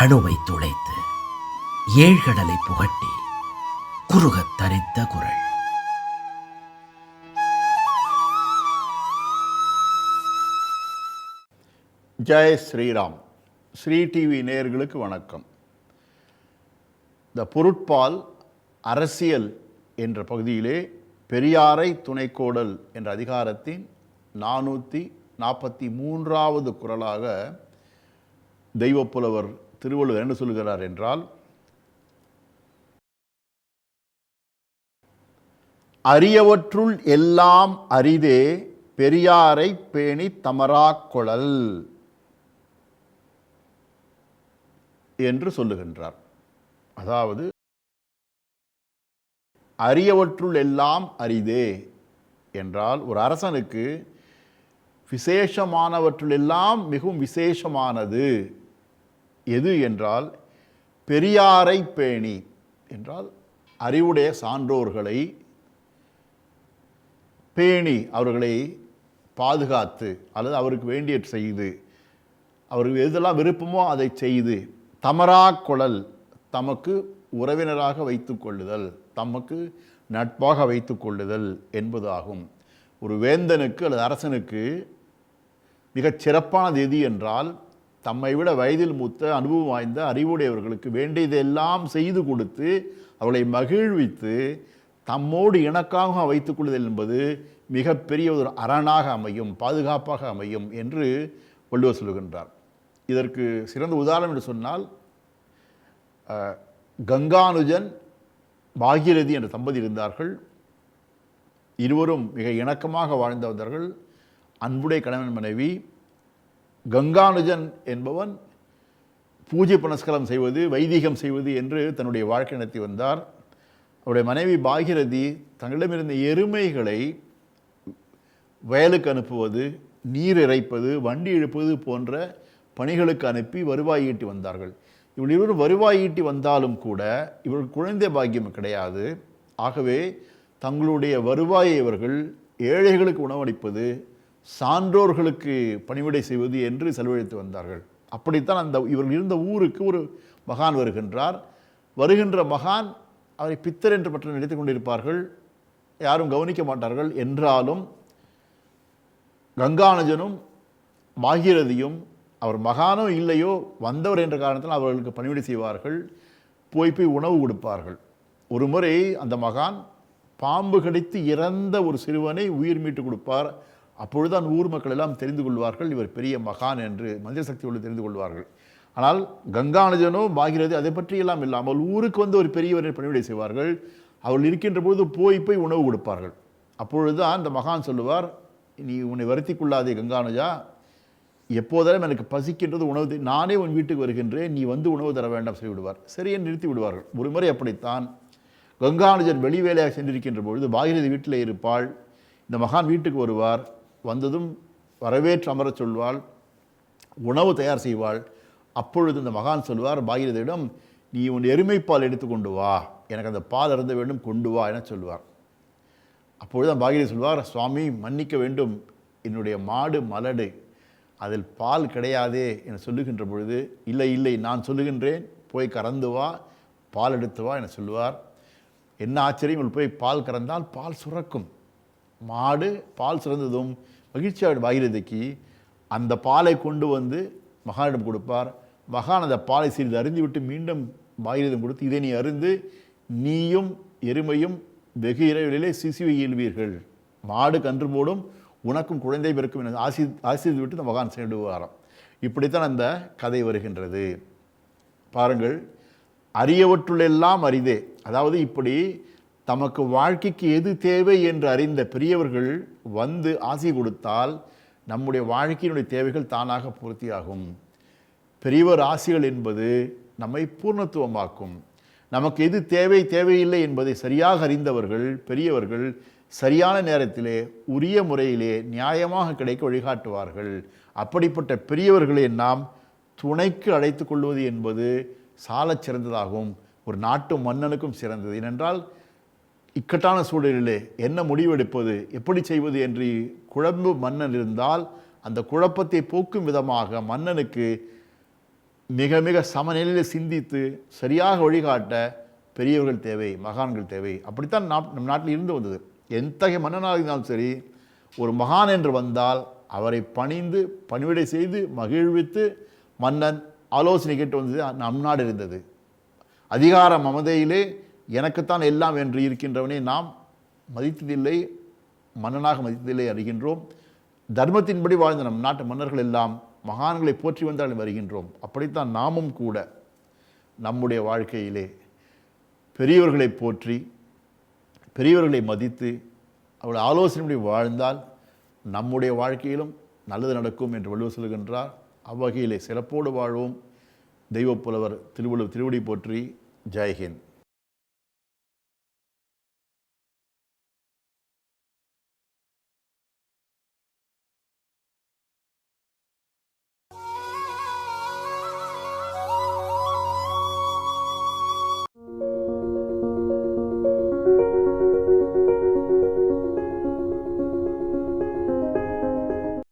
அணுவை துளைத்து ஏழ்கடலை புகட்டி குறுகத் தரித்த குரல். ஜெய் ஸ்ரீராம். ஸ்ரீ டிவி நேயர்களுக்கு வணக்கம். இந்த பொருட்பால் அரசியல் என்ற பகுதியிலே பெரியாரை துணைக்கோடல் என்ற அதிகாரத்தின் நானூற்றி நாற்பத்தி மூன்றாவது குரலாக தெய்வப்புலவர் திருவள்ளுவர் என்ன சொல்கிறார் என்றால் அரியவற்றுள் எல்லாம் அரிதே பெரியாரை பேணி தமராக்கொளல் என்று சொல்லுகின்றார். அதாவது அரியவற்றுள் எல்லாம் அரிதே என்றால் ஒரு அரசனுக்கு விசேஷமானவற்றுள் எல்லாம் மிகவும் விசேஷமானது. எது என்றால் பெரியாரை பேணி என்றால் அறிவுடைய சான்றோர்களை பேணி அவர்களை பாதுகாத்து அல்லது அவருக்கு வேண்டிய செய்து அவருக்கு எதெல்லாம் விருப்பமோ அதை செய்து தமரா குழல் தமக்கு உறவினராக வைத்து கொள்ளுதல் தமக்கு நட்பாக வைத்து கொள்ளுதல் என்பதாகும். ஒரு வேந்தனுக்கு அல்லது அரசனுக்கு மிகச் சிறப்பானது எது என்றால் தம்மை விட வயதில் மூத்த அனுபவம் வாய்ந்த அறிவுடையவர்களுக்கு வேண்டியதெல்லாம் செய்து கொடுத்து அவளை மகிழ்வித்து தம்மோடு இணக்காக வைத்துக் கொள்ளுதல் என்பது மிகப்பெரிய ஒரு அரணாக அமையும் பாதுகாப்பாக அமையும் என்று வள்ளுவர் சொல்லுகின்றார் இதற்கு சிறந்த உதாரணம் என்று சொன்னால் கங்கானுஜன் பாகிரதி என்ற தம்பதி இருந்தார்கள். இருவரும் மிக இணக்கமாக வாழ்ந்து வந்தார்கள். அன்புடைய கணவன் மனைவி கங்கானுஜன் என்பவன் பூஜை புனஸ்கலம் செய்வது வைதீகம் செய்வது என்று தன்னுடைய வாழ்க்கை நடத்தி வந்தார். அவருடைய மனைவி பாகிரதி தங்களிடமிருந்த எருமைகளை வயலுக்கு அனுப்புவது நீர் இறைப்பது வண்டி இழுப்பது போன்ற பணிகளுக்கு அனுப்பி வருவாய் ஈட்டி வந்தார்கள். இவள் இருவரும் வருவாய் ஈட்டி வந்தாலும் கூட இவள் குழந்தை பாக்கியம் கிடையாது. ஆகவே தங்களுடைய வருவாயை இவர்கள் ஏழைகளுக்கு உணவளிப்பது சான்றோர்களுக்கு பணிவிடை செய்வது என்று செலவழித்து வந்தார்கள். அப்படித்தான் அந்த இவர்கள் இருந்த ஊருக்கு ஒரு மகான் வருகின்றார். வருகின்ற மகான் அவரை பித்தர் என்று பற்றி நினைத்துக் கொண்டிருப்பார்கள். யாரும் கவனிக்க மாட்டார்கள். என்றாலும் கங்கானஜனும் பாகீரதியும் அவர் மகானோ இல்லையோ வந்தவர் என்ற காரணத்தில் அவர்களுக்கு பணிவிடை செய்வார்கள். போய் போய் உணவு கொடுப்பார்கள். ஒரு முறை அந்த மகான் பாம்பு கடித்து இறந்த ஒரு சிறுவனை உயிர் மீட்டு கொடுப்பார். அப்பொழுதுதான் ஊர் மக்கள் எல்லாம் தெரிந்து கொள்வார்கள். இவர் பெரிய மகான் என்று மந்திர உள்ள தெரிந்து கொள்வார்கள். ஆனால் கங்கானஜனோ பாகிரதி அதை பற்றியெல்லாம் இல்லாமல் ஊருக்கு வந்து ஒரு பெரியவரை பணிவிடை செய்வார்கள். அவள் இருக்கின்ற பொழுது போய் போய் உணவு கொடுப்பார்கள். அப்பொழுது தான் அந்த மகான் சொல்லுவார் நீ உன்னை வருத்தி கொள்ளாதே கங்கானுஜா. எப்போதெல்லாம் எனக்கு பசிக்கின்றது உணவு நானே உன் வீட்டுக்கு வருகின்றேன். நீ வந்து உணவு தர வேண்டாம் சொல்லிவிடுவார். சரியே நிறுத்தி விடுவார்கள். ஒரு முறை அப்படித்தான் கங்கானுஜன் வெளி வேலையாக சென்றிருக்கின்ற பொழுது பாகிரதி வீட்டில் இருப்பாள். இந்த மகான் வீட்டுக்கு வருவார். வந்ததும் வரவேற்று அமரச் சொல்வாள் உணவு தயார் செய்வாள். அப்பொழுது இந்த மகான் சொல்வார் பாகிரதியிடம் நீ உன் எருமைப்பால் எடுத்து கொண்டு வா எனக்கு அந்த பால் அருந்த வேண்டும் கொண்டு வா என சொல்வார். அப்பொழுது தான் பாகிரதி சொல்வார் சுவாமி மன்னிக்க வேண்டும் என்னுடைய மாடு மலடு அதில் பால் கிடையாதே என சொல்லுகின்ற பொழுது இல்லை இல்லை நான் சொல்லுகின்றேன் போய் கறந்து வா பால் எடுத்து வா என சொல்லுவார். என்ன ஆச்சரியம் போய் பால் கறந்தால் பால் சுரக்கும். மாடு பால் சிறந்ததும் மகிழ்ச்சியாக பாகிரதைக்கு அந்த பாலை கொண்டு வந்து மகானிடம் கொடுப்பார். மகான் அந்த பாலை சிறிது அருந்திவிட்டு மீண்டும் பாகிரதம் கொடுத்து இதை நீ அருந்து நீயும் எருமையும் வெகு இரவிலே சிசுவை இயல்வீர்கள் மாடு கன்று போடும் உனக்கும் குழந்தை பிறக்கும் என ஆசி ஆசிரியர் விட்டு இந்த மகான் சென்றுவாராம். இப்படித்தான் அந்த கதை வருகின்றது. பாருங்கள் அறியவற்றுள்ளெல்லாம் அரிதே அதாவது இப்படி தமக்கு வாழ்க்கைக்கு எது தேவை என்று அறிந்த பெரியவர்கள் வந்து ஆசி கொடுத்தால் நம்முடைய வாழ்க்கையினுடைய தேவைகள் தானாக பூர்த்தியாகும். பெரியவர் ஆசிகள் என்பது நம்மை பூர்ணத்துவமாக்கும். நமக்கு எது தேவை தேவையில்லை என்பதை சரியாக அறிந்தவர்கள் பெரியவர்கள் சரியான நேரத்திலே உரிய முறையிலே நியாயமாக கிடைக்க வழிகாட்டுவார்கள். அப்படிப்பட்ட பெரியவர்களை நாம் துணைக்கு அழைத்து கொள்வது என்பது சாலச் சிறந்ததாகும். ஒரு நாட்டு மன்னனுக்கும் சிறந்தது. ஏனென்றால் இக்கட்டான சூழலிலே என்ன முடிவெடுப்பது எப்படி செய்வது என்று குழம்பு மன்னன் இருந்தால் அந்த குழப்பத்தை போக்கும் விதமாக மன்னனுக்கு மிக மிக சமநிலையில் சிந்தித்து சரியாக வழிகாட்ட பெரியவர்கள் தேவை மகான்கள் தேவை. அப்படித்தான் நாட் நம் நாட்டில் இருந்து வந்தது. எத்தகைய மன்னனாக இருந்தாலும் சரி ஒரு மகான் என்று வந்தால் அவரை பணிந்து பணிவிடை செய்து மகிழ்வித்து மன்னன் ஆலோசனை கேட்டு வந்தது நம் நாடு இருந்தது. அதிகார மமதையிலே எனக்குத்தான் எல்லாம் என்று இருக்கின்றவனை நாம் மதித்ததில்லை மன்னனாக மதித்ததில்லை அறிகின்றோம். தர்மத்தின்படி வாழ்ந்த நம் நாட்டு மன்னர்கள் எல்லாம் மகான்களை போற்றி வந்தால் வருகின்றோம். அப்படித்தான் நாமும் கூட நம்முடைய வாழ்க்கையிலே பெரியவர்களை போற்றி பெரியவர்களை மதித்து அவருடைய ஆலோசனைப்படி வாழ்ந்தால் நம்முடைய வாழ்க்கையிலும் நல்லது நடக்கும் என்று வள்ளுவர் சொல்கின்றார் அவ்வகையிலே சிறப்போடு வாழ்வோம். தெய்வப்புலவர் திருவள்ளுவர் திருவடி போற்றி ஜெய்ஹிந்த்.